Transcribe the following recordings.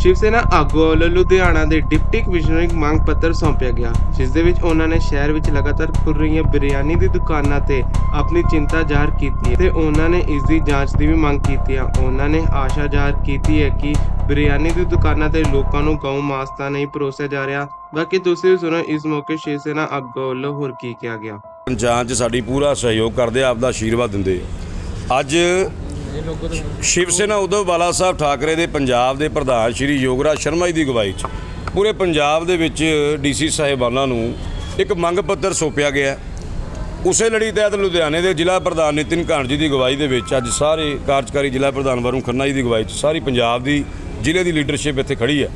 ਸ਼ਿਵ ਸੈਨਾ ਆਗੂ ਵੱਲੋਂ ਲੁਧਿਆਣਾ ਦੇ ਡਿਪਟੀ ਕਮਿਸ਼ਨਰ ਨੂੰ ਮੰਗ ਪੱਤਰ ਸੌਂਪਿਆ ਗਿਆ, ਜਿਸ ਦੇ ਵਿੱਚ ਉਹਨਾਂ ਨੇ ਸ਼ਹਿਰ ਵਿੱਚ ਲਗਾਤਾਰ ਖੁੱਲ ਰਹੀਆਂ ਬਿਰਿਆਨੀ ਦੀ ਦੁਕਾਨਾਂ ਤੇ ਆਪਣੀ ਚਿੰਤਾ ਜ਼ਾਹਰ ਕੀਤੀ ਤੇ ਉਹਨਾਂ ਨੇ ਇਸ ਦੀ ਜਾਂਚ ਦੀ ਵੀ ਮੰਗ ਕੀਤੀ ਹੈ ਉਹਨਾਂ ਨੇ ਆਸ਼ਾ ਜ਼ਾਹਰ ਕੀਤੀ ਹੈ ਕਿ ਬਿਰਿਆਨੀ ਦੀ ਦੁਕਾਨਾਂ ਤੇ ਲੋਕਾਂ ਨੂੰ ਗਊ ਮਾਸ ਤਾਂ ਨਹੀਂ ਪਰੋਸਿਆ ਜਾ ਰਿਹਾ। ਬਾਕੀ ਤੁਸੀਂ ਵੀ ਸੁਣੋ ਇਸ ਮੌਕੇ ਸ਼ਿਵ ਸੈਨਾ ਆਗੂ ਵੱਲੋਂ ਹੋਰ ਕੀ ਕਿਹਾ ਗਿਆ? ਜਾਂਚ ਸਾਡੀ ਪੂਰਾ ਸਹਿਯੋਗ ਕਰਦੇ ਆਪ ਦਾ ਆਸ਼ੀਰਵਾਦ ਦਿੰਦੇ ਅੱਜ ਸ਼ਿਵ ਸੈਨਾ ਉद्धਵ ਬਾਲਾ ਸਾਹਿਬ ਠਾਕਰੇ ਦੇ ਪੰਜਾਬ ਦੇ ਪ੍ਰਧਾਨ ਸ਼੍ਰੀ ਯੋਗਰਾਜ ਸ਼ਰਮਾ ਜੀ ਦੀ ਅਗਵਾਈ 'ਚ। ਪੂਰੇ ਪੰਜਾਬ ਦੇ ਵਿੱਚ ਡੀਸੀ ਸਾਹਿਬਾਨਾਂ ਨੂੰ ਇੱਕ ਮੰਗ ਪੱਤਰ ਸੌਂਪਿਆ ਗਿਆ। ਉਸੇ ਲੜੀ ਤਹਿਤ ਲੁਧਿਆਣੇ ਦੇ ਜ਼ਿਲ੍ਹਾ ਪ੍ਰਧਾਨ ਨਿਤਿਨ ਘਾਣ ਜੀ ਦੀ ਅਗਵਾਈ ਦੇ ਵਿੱਚ ਅੱਜ ਸਾਰੇ ਕਾਰਜਕਾਰੀ ਜ਼ਿਲ੍ਹਾ ਪ੍ਰਧਾਨ ਵਰੁਣ ਖੰਨਾ ਜੀ ਦੀ ਅਗਵਾਈ 'ਚ ਸਾਰੀ ਪੰਜਾਬ ਦੀ ਜ਼ਿਲ੍ਹੇ ਦੀ ਲੀਡਰਸ਼ਿਪ ਇੱਥੇ ਖੜੀ ਹੈ।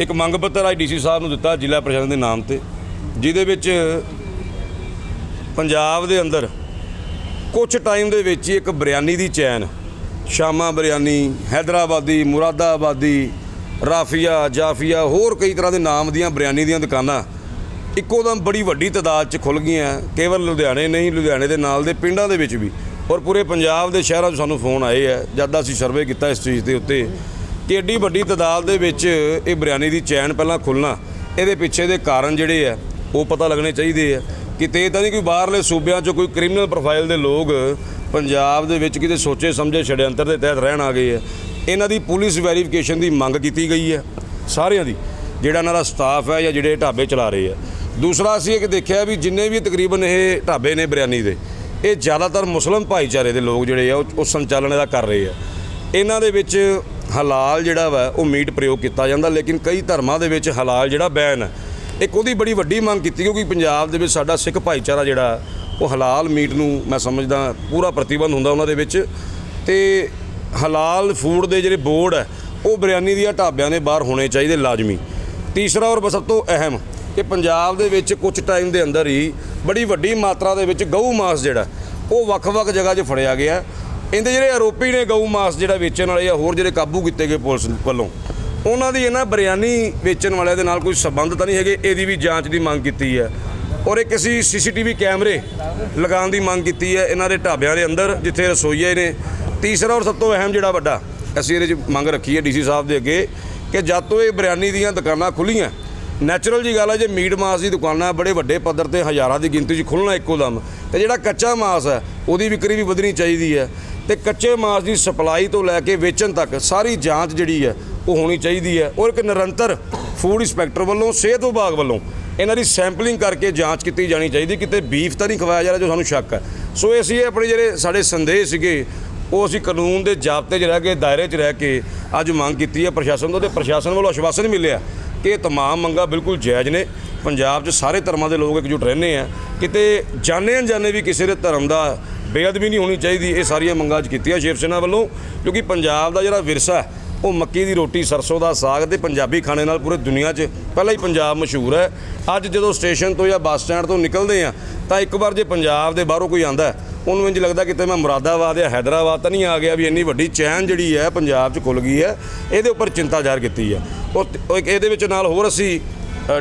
ਇੱਕ ਮੰਗ ਪੱਤਰ ਅੱਜ ਡੀਸੀ ਸਾਹਿਬ ਨੂੰ ਦਿੱਤਾ ਜ਼ਿਲ੍ਹਾ ਪ੍ਰਸ਼ਾਸਨ ਦੇ ਨਾਮ ਤੇ, ਜਿਹਦੇ ਵਿੱਚ ਪੰਜਾਬ ਦੇ ਅੰਦਰ ਕੁਝ ਟਾਈਮ ਦੇ ਵਿੱਚ ਹੀ ਇੱਕ ਬਿਰਿਆਨੀ ਦੀ ਚੈਨ, ਸ਼ਾਮਾ ਬਿਰਿਆਨੀ, ਹੈਦਰਾਬਾਦੀ, ਮੁਰਾਦਾਬਾਦੀ, ਰਾਫੀਆ, ਜਾਫੀਆ, ਹੋਰ ਕਈ ਤਰ੍ਹਾਂ ਦੇ ਨਾਮ ਦੀਆਂ ਬਿਰਿਆਨੀ ਦੀਆਂ ਦੁਕਾਨਾਂ ਇੱਕੋ ਦਮ ਬੜੀ ਵੱਡੀ ਤਾਦਾਦ 'ਚ ਖੁੱਲ ਗਈਆਂ। ਕੇਵਲ ਲੁਧਿਆਣੇ ਨਹੀਂ, ਲੁਧਿਆਣੇ ਦੇ ਨਾਲ ਦੇ ਪਿੰਡਾਂ ਦੇ ਵਿੱਚ ਵੀ ਔਰ ਪੂਰੇ ਪੰਜਾਬ ਦੇ ਸ਼ਹਿਰਾਂ 'ਚ ਸਾਨੂੰ ਫੋਨ ਆਏ ਆ, ਜਦ ਅਸੀਂ ਸਰਵੇ ਕੀਤਾ ਇਸ ਚੀਜ਼ ਦੇ ਉੱਤੇ ਕਿ ਏਡੀ ਵੱਡੀ ਤਾਦਾਦ ਦੇ ਵਿੱਚ ਇਹ ਬਿਰਿਆਨੀ ਦੀ ਚੈਨ ਪਹਿਲਾਂ ਖੁੱਲਣਾ ਇਹਦੇ ਪਿੱਛੇ ਦੇ ਕਾਰਨ ਜਿਹੜੇ ਆ, ਉਹ ਪਤਾ ਲੱਗਣੇ ਚਾਹੀਦੇ ਆ। ਕਿਤੇ ਇਹ ਤਾਂ ਨਹੀਂ ਕੋਈ ਬਾਹਰਲੇ ਸੂਬਿਆਂ 'ਚੋਂ ਕੋਈ ਕ੍ਰਿਮੀਨਲ ਪ੍ਰੋਫਾਈਲ ਦੇ ਲੋਕ ਪੰਜਾਬ ਦੇ ਵਿੱਚ ਕਿਤੇ ਸੋਚੇ ਸਮਝੇ ਛੜਯੰਤਰ ਦੇ ਤਹਿਤ ਰਹਿਣ ਆ ਗਏ ਆ। ਇਹਨਾਂ ਦੀ ਪੁਲਿਸ ਵੈਰੀਫਿਕੇਸ਼ਨ ਦੀ ਮੰਗ ਕੀਤੀ ਗਈ ਹੈ ਸਾਰਿਆਂ ਦੀ, ਜਿਹੜਾ ਇਹਨਾਂ ਦਾ ਸਟਾਫ ਹੈ ਜਾਂ ਜਿਹੜੇ ਢਾਬੇ ਚਲਾ ਰਹੇ ਆ। ਦੂਸਰਾ ਅਸੀਂ ਇੱਕ ਦੇਖਿਆ ਵੀ ਜਿੰਨੇ ਵੀ ਤਕਰੀਬਨ ਇਹ ਢਾਬੇ ਨੇ ਬਿਰਿਆਨੀ ਦੇ, ਇਹ ਜ਼ਿਆਦਾਤਰ ਮੁਸਲਮ ਭਾਈਚਾਰੇ ਦੇ ਲੋਕ ਜਿਹੜੇ ਆ, ਉਹ ਉਹ ਸੰਚਾਲਨ ਇਹਦਾ ਕਰ ਰਹੇ ਆ। ਇਹਨਾਂ ਦੇ ਵਿੱਚ ਹਲਾਲ ਜਿਹੜਾ ਵਾ, ਉਹ ਮੀਟ ਪ੍ਰਯੋਗ ਕੀਤਾ ਜਾਂਦਾ, ਲੇਕਿਨ ਕਈ ਧਰਮਾਂ ਦੇ ਵਿੱਚ ਹਲਾਲ ਜਿਹੜਾ ਬੈਨ ਹੈ ਇੱਕ ਉਹਦੀ ਬੜੀ ਵੱਡੀ ਮੰਗ ਕੀਤੀ ਕਿਉਂਕਿ ਪੰਜਾਬ ਦੇ ਵਿੱਚ ਸਾਡਾ ਸਿੱਖ ਭਾਈਚਾਰਾ ਜਿਹੜਾ, ਉਹ ਹਲਾਲ ਮੀਟ ਨੂੰ ਮੈਂ ਸਮਝਦਾ ਪੂਰਾ ਪ੍ਰਤੀਬੰਧ ਹੁੰਦਾ ਉਹਨਾਂ ਦੇ ਵਿੱਚ ਤੇ ਹਲਾਲ ਫੂਡ ਦੇ ਜਿਹੜੇ ਬੋਰਡ ਹੈ, ਉਹ ਬਿਰਿਆਨੀ ਦੀਆਂ ਢਾਬਿਆਂ ਦੇ ਬਾਹਰ ਹੋਣੇ ਚਾਹੀਦੇ ਲਾਜ਼ਮੀ। ਤੀਸਰਾ ਔਰ ਸਭ ਤੋਂ ਅਹਿਮ ਕਿ ਪੰਜਾਬ ਦੇ ਵਿੱਚ ਕੁਝ ਟਾਈਮ ਦੇ ਅੰਦਰ ਹੀ ਬੜੀ ਵੱਡੀ ਮਾਤਰਾ ਦੇ ਵਿੱਚ ਗਊ ਮਾਸ ਜਿਹੜਾ, ਉਹ ਵੱਖ-ਵੱਖ ਜਗ੍ਹਾ 'ਚ ਫੜਿਆ ਗਿਆ। ਇਹਦੇ ਜਿਹੜੇ ਆਰੋਪੀ ਨੇ ਗਊ ਮਾਸ ਜਿਹੜਾ ਵੇਚਣ ਵਾਲੇ ਆ, ਹੋਰ ਜਿਹੜੇ ਕਾਬੂ ਕੀਤੇ ਗਏ ਪੁਲਿਸ ਵੱਲੋਂ ਉਹਨਾਂ ਦੀ ਇਹਨਾਂ ਬਿਰਿਆਨੀ ਵੇਚਣ ਵਾਲਿਆਂ ਦੇ ਨਾਲ ਕੋਈ ਸਬੰਧ ਤਾਂ ਨਹੀਂ ਹੈਗੇ, ਇਹਦੀ ਵੀ ਜਾਂਚ ਦੀ ਮੰਗ ਕੀਤੀ ਹੈ। ਔਰ ਇੱਕ ਅਸੀਂ ਸੀਸੀਟੀਵੀ ਕੈਮਰੇ ਲਗਾਉਣ ਦੀ ਮੰਗ ਕੀਤੀ ਹੈ ਇਹਨਾਂ ਦੇ ਢਾਬਿਆਂ ਦੇ ਅੰਦਰ, ਜਿੱਥੇ ਰਸੋਈਏ ਨੇ। ਤੀਸਰਾ ਔਰ ਸਭ ਤੋਂ ਅਹਿਮ ਜਿਹੜਾ ਵੱਡਾ, ਅਸੀਂ ਇਹਦੇ 'ਚ ਮੰਗ ਰੱਖੀ ਹੈ ਡੀਸੀ ਸਾਹਿਬ ਦੇ ਅੱਗੇ ਕਿ ਜਦ ਤੋਂ ਇਹ ਬਿਰਿਆਨੀ ਦੀਆਂ ਦੁਕਾਨਾਂ ਖੁੱਲੀਆਂ ਨੈਚੁਰਲ ਜੀ ਗੱਲ ਹੈ, ਜੇ ਮੀਟ ਮਾਸ ਦੀ ਦੁਕਾਨਾਂ ਬੜੇ ਵੱਡੇ ਪੱਧਰ ਤੇ ਹਜ਼ਾਰਾਂ ਦੀ ਗਿਣਤੀ 'ਚ ਖੁੱਲਣਾ ਇੱਕੋ ਦਮ ਤੇ ਜਿਹੜਾ ਕੱਚਾ ਮਾਸ ਹੈ, ਉਹਦੀ ਵਿਕਰੀ ਵੀ ਵਧਣੀ ਚਾਹੀਦੀ ਹੈ। ਤੇ ਕੱਚੇ ਮਾਸ ਦੀ ਸਪਲਾਈ ਤੋਂ ਲੈ ਕੇ ਵੇਚਣ ਤੱਕ ਸਾਰੀ ਜਾਂਚ ਜਿਹੜੀ ਹੈ ਉਹ ਹੋਣੀ ਚਾਹੀਦੀ ਹੈ ਔਰ ਇੱਕ ਨਿਰੰਤਰ ਫੂਡ ਇੰਸਪੈਕਟਰ ਵੱਲੋਂ, ਸਿਹਤ ਵਿਭਾਗ ਵੱਲੋਂ ਇਹਨਾਂ ਦੀ ਸੈਂਪਲਿੰਗ ਕਰਕੇ ਜਾਂਚ ਕੀਤੀ ਜਾਣੀ ਚਾਹੀਦੀ, ਕਿਤੇ ਬੀਫ ਤਾਂ ਨਹੀਂ ਖਵਾਇਆ ਜਾ ਰਿਹਾ ਜੋ ਸਾਨੂੰ ਸ਼ੱਕ ਹੈ। ਸੋ ਇਹ ਅਸੀਂ ਆਪਣੇ ਜਿਹੜੇ ਸਾਡੇ ਸੰਦੇਸ਼ ਸੀਗੇ, ਉਹ ਅਸੀਂ ਕਾਨੂੰਨ ਦੇ ਜਾਬਤੇ 'ਚ ਰਹਿ ਕੇ, ਦਾਇਰੇ 'ਚ ਰਹਿ ਕੇ ਅੱਜ ਮੰਗ ਕੀਤੀ ਹੈ ਪ੍ਰਸ਼ਾਸਨ ਤੋਂ ਤੇ ਪ੍ਰਸ਼ਾਸਨ ਵੱਲੋਂ ਆਸ਼ਵਾਸਨ ਮਿਲਿਆ ਕਿ ਇਹ ਤਮਾਮ ਮੰਗਾਂ ਬਿਲਕੁਲ ਜਾਇਜ਼ ਨੇ। ਪੰਜਾਬ 'ਚ ਸਾਰੇ ਧਰਮਾਂ ਦੇ ਲੋਕ ਇਕਜੁੱਟ ਰਹਿੰਦੇ ਆ। ਕਿਤੇ ਜਾਣੇ ਅਣਜਾਣੇ ਵੀ ਕਿਸੇ ਦੇ ਧਰਮ ਦਾ ਬੇਅਦਬੀ ਨਹੀਂ ਹੋਣੀ ਚਾਹੀਦੀ, ਇਹ ਸਾਰੀਆਂ ਮੰਗਾਂ ਅੱਜ ਕੀਤੀਆਂ ਸ਼ਿਵ ਸੈਨਾ ਵੱਲੋਂ, ਕਿਉਂਕਿ ਪੰਜਾਬ ਦਾ ਜਿਹੜਾ ਵਿਰਸਾ ਹੈ ਉਹ ਮੱਕੀ ਦੀ ਰੋਟੀ, ਸਰਸੋਂ ਦਾ ਸਾਗ ਤੇ ਪੰਜਾਬੀ ਖਾਣੇ ਨਾਲ ਪੂਰੇ ਦੁਨੀਆ 'ਚ ਪਹਿਲਾਂ ਹੀ ਪੰਜਾਬ ਮਸ਼ਹੂਰ ਹੈ। ਅੱਜ ਜਦੋਂ ਸਟੇਸ਼ਨ ਤੋਂ ਜਾਂ ਬੱਸ ਸਟੈਂਡ ਤੋਂ ਨਿਕਲਦੇ ਆ ਤਾਂ ਇੱਕ ਵਾਰ ਜੇ ਪੰਜਾਬ ਦੇ ਬਾਹਰੋਂ ਕੋਈ ਆਂਦਾ ਉਹਨੂੰ ਇੰਜ ਲੱਗਦਾ ਕਿਤੇ ਮੈਂ ਮੁਰਾਦਾਬਾਦ ਜਾਂ ਹੈਦਰਾਬਾਦ ਤਾਂ ਨਹੀਂ ਆ ਗਿਆ ਵੀ ਇੰਨੀ ਵੱਡੀ ਚੈਨ ਜਿਹੜੀ ਹੈ ਪੰਜਾਬ 'ਚ ਖੁੱਲ ਗਈ ਹੈ। ਇਹਦੇ ਉੱਪਰ ਚਿੰਤਾ ਜ਼ਾਹਰ ਕੀਤੀ ਹੈ। ਉਹ ਇਹਦੇ ਵਿੱਚ ਨਾਲ ਹੋਰ ਅਸੀਂ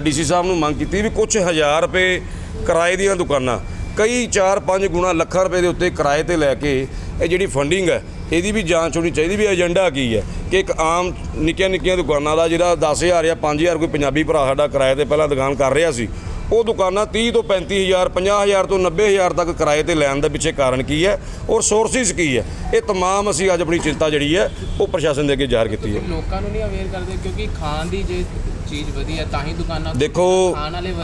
ਡੀਸੀ ਸਾਹਿਬ ਨੂੰ ਮੰਗ ਕੀਤੀ ਵੀ ਕੁਝ ਹਜ਼ਾਰ ਰੁਪਏ ਕਿਰਾਏ ਦੀਆਂ ਦੁਕਾਨਾਂ, ਕਈ 4-5 ਗੁਣਾ ਲੱਖਾਂ ਰੁਪਏ ਦੇ ਉੱਤੇ ਕਿਰਾਏ ਤੇ ਲੈ ਕੇ ਇਹ ਜਿਹੜੀ ਫੰਡਿੰਗ ਹੈ, ਇਹਦੀ ਵੀ ਜਾਂਚ ਹੋਣੀ ਚਾਹੀਦੀ ਵੀ ਏਜੰਡਾ ਕੀ ਹੈ। ਕਿ ਇੱਕ ਆਮ ਨਿੱਕੀਆਂ ਨਿੱਕੀਆਂ ਦੁਕਾਨਾਂ ਦਾ ਜਿਹੜਾ 10000 ਜਾਂ 5000 ਕੋਈ ਪੰਜਾਬੀ ਭਰਾ ਸਾਡਾ ਕਿਰਾਏ ਤੇ ਪਹਿਲਾਂ ਦੁਕਾਨ ਕਰ ਰਿਹਾ ਸੀ ਉਹ ਦੁਕਾਨਾਂ 30 ਤੋਂ 35000 50000 ਤੋਂ 90000 ਤੱਕ ਕਿਰਾਏ ਤੇ ਲੈਣ ਦੇ ਪਿੱਛੇ ਕਾਰਨ ਕੀ ਹੈ ਔਰ ਸੋਰਸਿਸ ਕੀ ਹੈ? ਇਹ ਤਮਾਮ ਅਸੀਂ ਅੱਜ ਆਪਣੀ ਚਿੰਤਾ ਜਿਹੜੀ ਹੈ ਉਹ ਪ੍ਰਸ਼ਾਸਨ ਦੇ ਅੱਗੇ ਜ਼ਾਹਰ ਕੀਤੀ ਹੈ। ਲੋਕਾਂ ਨੂੰ ਨਹੀਂ ਅਵੇਅਰ ਕਰਦੇ ਕਿਉਂਕਿ ਖਾਣ ਦੀ ਜੇ ਚੀਜ਼ ਵਧੀਆ ਤਾਂ ਹੀ ਦੁਕਾਨਾਂ ਦੇਖੋ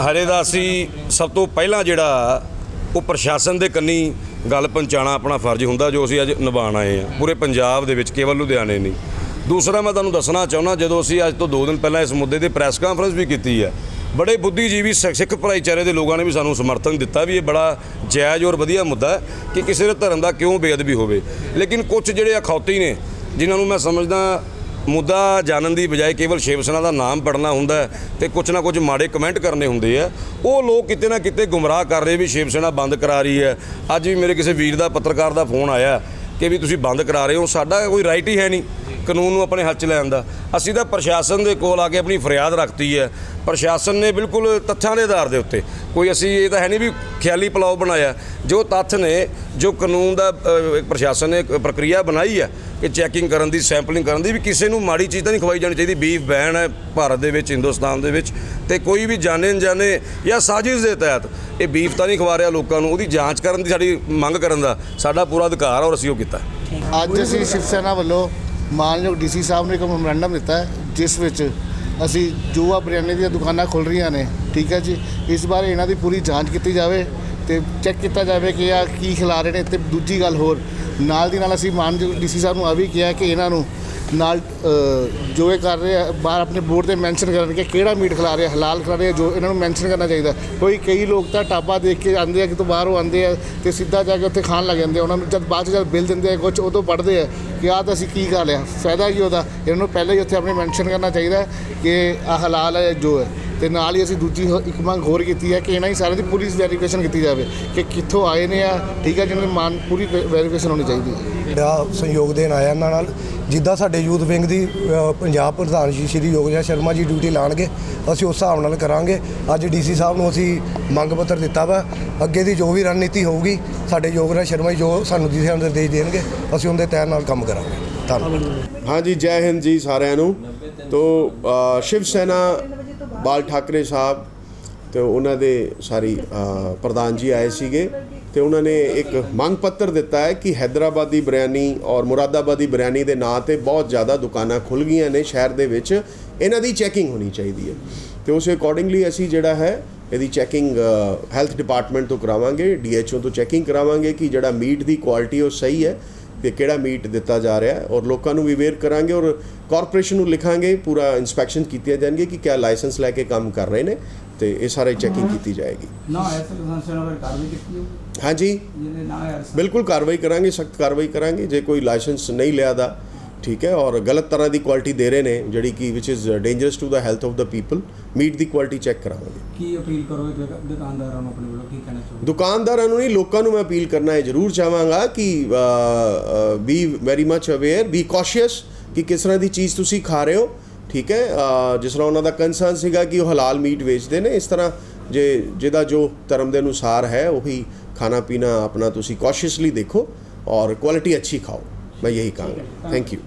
ਹਰੇ ਦਾ ਅਸੀਂ ਸਭ ਤੋਂ ਪਹਿਲਾਂ ਜਿਹੜਾ ਉਹ ਪ੍ਰਸ਼ਾਸਨ ਦੇ ਕੰਨੀ ਗੱਲ ਪਹੁੰਚਾਉਣਾ ਆਪਣਾ ਫਰਜ਼ ਹੁੰਦਾ ਜੋ ਅਸੀਂ ਅੱਜ ਨਿਭਾਉਣ ਆਏ ਆ ਪੂਰੇ ਪੰਜਾਬ ਦੇ ਵਿੱਚ ਕੇਵਲ ਲੁਧਿਆਣੇ ਨਹੀਂ ਦੂਸਰਾ ਮੈਂ ਤੁਹਾਨੂੰ ਦੱਸਣਾ ਚਾਹੁੰਦਾ ਜਦੋਂ ਅਸੀਂ ਅੱਜ ਤੋਂ 2 ਦਿਨ ਪਹਿਲਾਂ ਇਸ ਮੁੱਦੇ ਤੇ ਪ੍ਰੈਸ ਕਾਨਫਰੰਸ ਵੀ ਕੀਤੀ ਹੈ, ਬੜੇ ਬੁੱਧੀਜੀਵੀ ਸਿੱਖ ਸਿੱਖ ਭਾਈਚਾਰੇ ਦੇ ਲੋਕਾਂ ਨੇ ਵੀ ਸਾਨੂੰ ਸਮਰਥਨ ਦਿੱਤਾ ਵੀ ਇਹ ਬੜਾ ਜਾਇਜ਼ ਔਰ ਵਧੀਆ ਮੁੱਦਾ ਕਿ ਕਿਸੇ ਦੇ ਧਰਮ ਦਾ ਕਿਉਂ ਬੇਅਦਬੀ ਹੋਵੇ। ਲੇਕਿਨ ਕੁਝ ਜਿਹੜੇ ਅਖੌਤੀ ਨੇ, ਜਿਨ੍ਹਾਂ ਨੂੰ ਮੈਂ ਸਮਝਦਾ, ਮੁੱਦਾ ਜਾਣਨ ਦੀ ਬਜਾਏ ਕੇਵਲ ਸ਼ਿਵ ਸੈਨਾ ਦਾ ਨਾਮ ਪੜਨਾ ਹੁੰਦਾ ਹੈ ਤੇ ਕੁਝ ਨਾ ਕੁਝ ਮਾੜੇ ਕਮੈਂਟ ਕਰਨੇ ਹੁੰਦੇ ਆ, ਉਹ ਲੋਕ ਕਿਤੇ ਨਾ ਕਿਤੇ ਗੁੰਮਰਾਹ ਕਰ ਰਹੇ ਵੀ ਸ਼ਿਵ ਸੈਨਾ ਬੰਦ ਕਰਾ ਰਹੀ ਹੈ। ਅੱਜ ਵੀ ਮੇਰੇ ਕਿਸੇ ਵੀਰ ਦਾ ਪੱਤਰਕਾਰ ਦਾ ਫੋਨ ਆਇਆ ਕਿ ਵੀ ਤੁਸੀਂ ਬੰਦ ਕਰਾ ਰਹੇ ਹੋ, ਸਾਡਾ ਕੋਈ ਰਾਈਟ ਹੀ ਹੈ ਨਹੀਂ। ਕਾਨੂੰਨ ਨੂੰ ਆਪਣੇ ਹੱਥ 'ਚ ਲੈਣ ਦਾ ਅਸੀਂ ਤਾਂ ਪ੍ਰਸ਼ਾਸਨ ਦੇ ਕੋਲ ਆ ਕੇ ਆਪਣੀ ਫਰਿਆਦ ਰੱਖਤੀ ਹੈ। ਪ੍ਰਸ਼ਾਸਨ ਨੇ ਬਿਲਕੁਲ ਤੱਥਾਂ ਦੇ ਆਧਾਰ ਦੇ ਉੱਤੇ। ਕੋਈ ਅਸੀਂ ਇਹ ਤਾਂ ਹੈ ਨਹੀਂ ਵੀ ਖਿਆਲੀ ਪਲਾਓ ਬਣਾਇਆ। ਜੋ ਤੱਥ ਨੇ, ਜੋ ਕਾਨੂੰਨ ਦਾ ਪ੍ਰਸ਼ਾਸਨ ਨੇ ਪ੍ਰਕਿਰਿਆ ਬਣਾਈ ਹੈ ਕਿ ਚੈਕਿੰਗ ਕਰਨ ਦੀ, ਸੈਂਪਲਿੰਗ ਕਰਨ ਦੀ ਵੀ ਕਿਸੇ ਨੂੰ ਮਾੜੀ ਚੀਜ਼ ਤਾਂ ਨਹੀਂ ਖਵਾਈ ਜਾਣੀ ਚਾਹੀਦੀ। ਬੀਫ, ਬੈਨ ਹੈ ਭਾਰਤ ਦੇ ਵਿੱਚ, ਹਿੰਦੁਸਤਾਨ ਦੇ ਵਿੱਚ। ਤੇ ਕੋਈ ਵੀ ਜਾਣੇ ਅਣਜਾਣੇ ਜਾਂ ਸਾਜ਼ਿਸ਼ ਦੇ ਤਹਿਤ ਇਹ ਬੀਫ ਤਾਂ ਨਹੀਂ ਖਵਾ ਰਿਹਾ ਲੋਕਾਂ ਨੂੰ, ਉਹਦੀ ਜਾਂਚ ਕਰਨ ਦੀ ਸਾਡੀ ਮੰਗ ਕਰਨ ਦਾ ਸਾਡਾ ਪੂਰਾ ਅਧਿਕਾਰ ਔਰ ਅਸੀਂ ਉਹ ਕੀਤਾ। ਅੱਜ ਅਸੀਂ ਸ਼ਿਵ ਸੈਨਾ ਵੱਲੋਂ ਮਾਨਯੋਗ ਡੀਸੀ ਸਾਹਿਬ ਨੇ ਇੱਕ ਮੈਮੋਰੈਂਡਮ ਦਿੱਤਾ ਹੈ, ਜਿਸ ਵਿੱਚ ਅਸੀਂ ਜੂਆ ਆ ਦੀਆਂ ਦੁਕਾਨਾਂ ਖੁੱਲ ਰਹੀਆਂ ਨੇ, ਠੀਕ ਹੈ ਜੀ, ਇਸ ਬਾਰੇ ਇਹਨਾਂ ਦੀ ਪੂਰੀ ਜਾਂਚ ਕੀਤੀ ਜਾਵੇ ਤੇ ਚੈੱਕ ਕੀਤਾ ਜਾਵੇ ਕਿ ਆ ਕੀ ਖਿਲਾ ਰਹੇ ਨੇ ਤੇ ਦੂਜੀ ਗੱਲ ਹੋਰ, ਨਾਲ ਦੀ ਨਾਲ ਅਸੀਂ ਮਾਨਯੋਗ ਡੀਸੀ ਸਾਹਿਬ ਨੂੰ ਆ ਵੀ ਕਿਹਾ ਕਿ ਇਹਨਾਂ ਨੂੰ ਨਾਲ ਜੋ ਇਹ ਕਰ ਰਹੇ ਆ ਬਾਹਰ ਆਪਣੇ ਬੋਰਡ ਤੇ ਮੈਂਸ਼ਨ ਕਰਨ ਕਿ ਕਿਹੜਾ ਮੀਟ ਖਿਲਾ ਰਿਹਾ, ਹਲਾਲ ਖਿਲਾ ਰਿਹਾ, ਜੋ ਇਹਨਾਂ ਨੂੰ ਮੈਂਸ਼ਨ ਕਰਨਾ ਚਾਹੀਦਾ। ਕੋਈ ਕਈ ਲੋਕ ਤਾਂ ਟਾਬਾ ਦੇਖ ਕੇ ਆਉਂਦੇ ਆ ਕਿ ਤੋਂ ਬਾਹਰੋਂ ਆਉਂਦੇ ਆ ਤੇ ਸਿੱਧਾ ਜਾ ਕੇ ਉੱਥੇ ਖਾਣ ਲੱਗ ਜਾਂਦੇ ਆ। ਉਹਨਾਂ ਨੂੰ ਜਦ ਬਾਅਦ 'ਚ ਜਦ ਬਿੱਲ ਦਿੰਦੇ ਆ ਕੁਝ ਉਦੋਂ ਪੜ੍ਹਦੇ ਆ ਕਿ ਆਹ ਤਾਂ ਅਸੀਂ ਕੀ ਖਾ ਲਿਆ। ਫਾਇਦਾ ਕੀ ਉਹਦਾ। ਇਹਨਾਂ ਨੂੰ ਪਹਿਲਾਂ ਹੀ ਉੱਥੇ ਆਪਣੇ ਮੈਂਸ਼ਨ ਕਰਨਾ ਚਾਹੀਦਾ ਕਿ ਆਹ ਹਲਾਲ ਹੈ, ਜੋ ਹੈ। ਤੇ ਨਾਲ ਹੀ ਅਸੀਂ ਦੂਜੀ ਹੋ- ਇੱਕ ਮੰਗ ਹੋਰ ਕੀਤੀ ਹੈ ਕਿ ਇਹਨਾਂ ਦੀ ਸਾਰਿਆਂ ਦੀ ਪੁਲਿਸ ਵੈਰੀਫਿਕੇਸ਼ਨ ਕੀਤੀ ਜਾਵੇ ਕਿ ਕਿੱਥੋਂ ਆਏ ਨੇ ਆ ਠੀਕ ਹੈ ਜਿਹਨਾਂ ਦੀ ਮਾਨ ਪੂਰੀ ਵੈਰੀਫਿਕੇਸ਼ਨ ਹੋਣੀ ਚਾਹੀਦੀ ਹੈ। ਦਾ ਸਹਿਯੋਗ ਦੇਣ ਆਇਆ ਇਹਨਾਂ ਨਾਲ ਜਿੱਦਾਂ ਸਾਡੇ ਯੂਥ ਵਿੰਗ ਦੀ ਅ, ਪੰਜਾਬ ਪ੍ਰਧਾਨ ਜੀ ਸ਼੍ਰੀ ਯੋਗਿਆ ਸ਼ਰਮਾ ਜੀ ਡਿਊਟੀ ਲਾਣਗੇ ਅਸੀਂ ਉਸ ਹਿਸਾਬ ਨਾਲ ਕਰਾਂਗੇ। ਅੱਜ ਡੀਸੀ ਸਾਹਿਬ ਨੂੰ ਅਸੀਂ ਮੰਗ ਪੱਤਰ ਦਿੱਤਾ ਵਾ ਅੱਗੇ ਦੀ ਜੋ ਵੀ ਰਣਨੀਤੀ ਹੋਊਗੀ ਸਾਡੇ ਯੋਗਰਾਜ ਸ਼ਰਮਾ ਜੀ ਜੋ ਸਾਨੂੰ ਦਿਸ਼ਾ ਨਿਰਦੇਸ਼ ਦੇਣਗੇ ਅਸੀਂ ਉਹਦੇ ਤਹਿਤ ਨਾਲ ਕੰਮ ਕਰਾਂਗੇ। ਧੰਨਵਾਦ। ਹਾਂਜੀ ਜੈ ਹਿੰਦ ਜੀ ਸਾਰਿਆਂ ਨੂੰ। ਤੋ ਅ, ਸ਼ਿਵ ਸੈਨਾ ਬਾਲ ਠਾਕਰੇ ਸਾਹਿਬ ਤੇ ਉਹਨਾਂ ਦੇ ਸਾਰੀ ਪ੍ਰਧਾਨ ਜੀ ਆਏ ਸੀਗੇ ਤੇ ਉਹਨਾਂ ਨੇ ਇੱਕ ਮੰਗ ਪੱਤਰ ਦਿੱਤਾ ਹੈ ਕਿ ਹੈਦਰਾਬਾਦੀ ਬਿਰਿਆਨੀ ਔਰ ਮੁਰਾਦਾਬਾਦੀ ਬਿਰਿਆਨੀ ਦੇ ਨਾਂ ਤੇ ਬਹੁਤ ਜ਼ਿਆਦਾ ਦੁਕਾਨਾਂ ਖੁੱਲ ਗਈਆਂ ਨੇ ਸ਼ਹਿਰ ਦੇ ਵਿੱਚ। ਇਹਨਾਂ ਦੀ ਚੈਕਿੰਗ ਹੋਣੀ ਚਾਹੀਦੀ ਹੈ। ਤੇ ਉਸ ਅਕੋਰਡਿੰਗਲੀ ਅਸੀਂ ਜਿਹੜਾ ਹੈ, ਇਹਦੀ ਚੈਕਿੰਗ ਹੈਲਥ ਡਿਪਾਰਟਮੈਂਟ ਤੋਂ ਕਰਾਵਾਂਗੇ ਡੀਐਚਓ ਤੋਂ ਚੈਕਿੰਗ ਕਰਾਵਾਂਗੇ ਕਿ ਜਿਹੜਾ ਮੀਟ ਦੀ ਕੁਆਲਿਟੀ ਉਹ ਸਹੀ ਹੈ। ਤੇ ਕਿਹੜਾ ਮੀਟ ਦਿੱਤਾ ਜਾ ਰਿਹਾ ਹੈ ਔਰ ਲੋਕਾਂ ਨੂੰ ਵੀ ਅਵੇਅਰ ਕਰਾਂਗੇ ਔਰ ਕਾਰਪੋਰੇਸ਼ਨ ਨੂੰ ਲਿਖਾਂਗੇ ਪੂਰਾ ਇਨਸਪੈਕਸ਼ਨ ਕੀਤੀਆਂ ਜਾਣਗੇ ਕਿ ਕਿਆ ਲਾਇਸੈਂਸ ਲੈ ਕੇ ਕੰਮ ਕਰ ਰਹੇ ਨੇ ਤੇ ਇਹ ਸਾਰੇ ਚੈਕਿੰਗ ਕੀਤੀ ਜਾਏਗੀ। ਨਾ ਐਸੇ ਲਾਇਸੈਂਸ ਨਾਲ ਕਾਰਵਾਈ ਕੀਤੀ ਹੋਊ ਹਾਂਜੀ। ਜਿਹਨੇ ਨਾ ਹੈ ਬਿਲਕੁਲ ਕਾਰਵਾਈ ਕਰਾਂਗੇ ਸਖਤ ਕਾਰਵਾਈ ਕਰਾਂਗੇ। ਜੇ ਕੋਈ ਲਾਇਸੈਂਸ ਨਹੀਂ ਲਿਆ ਦਾ ਠੀਕ ਹੈ ਔਰ ਗਲਤ ਤਰ੍ਹਾਂ ਦੀ ਕੁਆਲਿਟੀ ਦੇ ਰਹੇ ਨੇ ਜਿਹੜੀ ਕਿ ਵਿਚ is dangerous to the health of the people meat the quality check ਕਰਾਵਾਂਗੇ। ਕੀ ਅਪੀਲ ਕਰੋਗੇ ਦੁਕਾ- ਦੁਕਾਨਦਾਰਾਂ ਨੂੰ ਆਪਣੇ ਵੱਲੋਂ ਕੀ ਕਹਿਣਾ ਚਾਹੋਗੇ? ਦੁਕਾਨਦਾਰਾਂ ਨੂੰ ਨਹੀਂ ਲੋਕਾਂ ਨੂੰ ਮੈਂ ਅਪੀਲ ਕਰਨਾ ਹੈ ਜ਼ਰੂਰ ਚਾਹਾਂਗਾ ਕਿ be very much aware be cautious ਕਿ ਕਿਸ ਤਰ੍ਹਾਂ ਦੀ ਚੀਜ਼ ਤੁਸੀਂ ਖਾ ਰਹੇ ਹੋ ਠੀਕ ਹੈ ਜਿਸ ਤਰ੍ਹਾਂ ਉਹਨਾਂ ਦਾ ਕੰਸਰਨ ਸੀਗਾ ਕਿ ਉਹ ਹਲਾਲ ਮੀਟ ਵੇਚਦੇ ਨੇ ਇਸ ਤਰ੍ਹਾਂ ਜੇ ਜਿਹਦਾ ਜੋ ਧਰਮ ਦੇ ਅਨੁਸਾਰ ਹੈ ਉਹੀ ਖਾਣਾ ਪੀਣਾ ਆਪਣਾ ਤੁਸੀਂ ਕੌਸ਼ੀਅਸਲੀ ਦੇਖੋ ਔਰ ਕੁਆਲਿਟੀ ਅੱਛੀ ਖਾਓ। ਮੈਂ ਯਹੀ ਕਹਾਂਗਾ। Thank you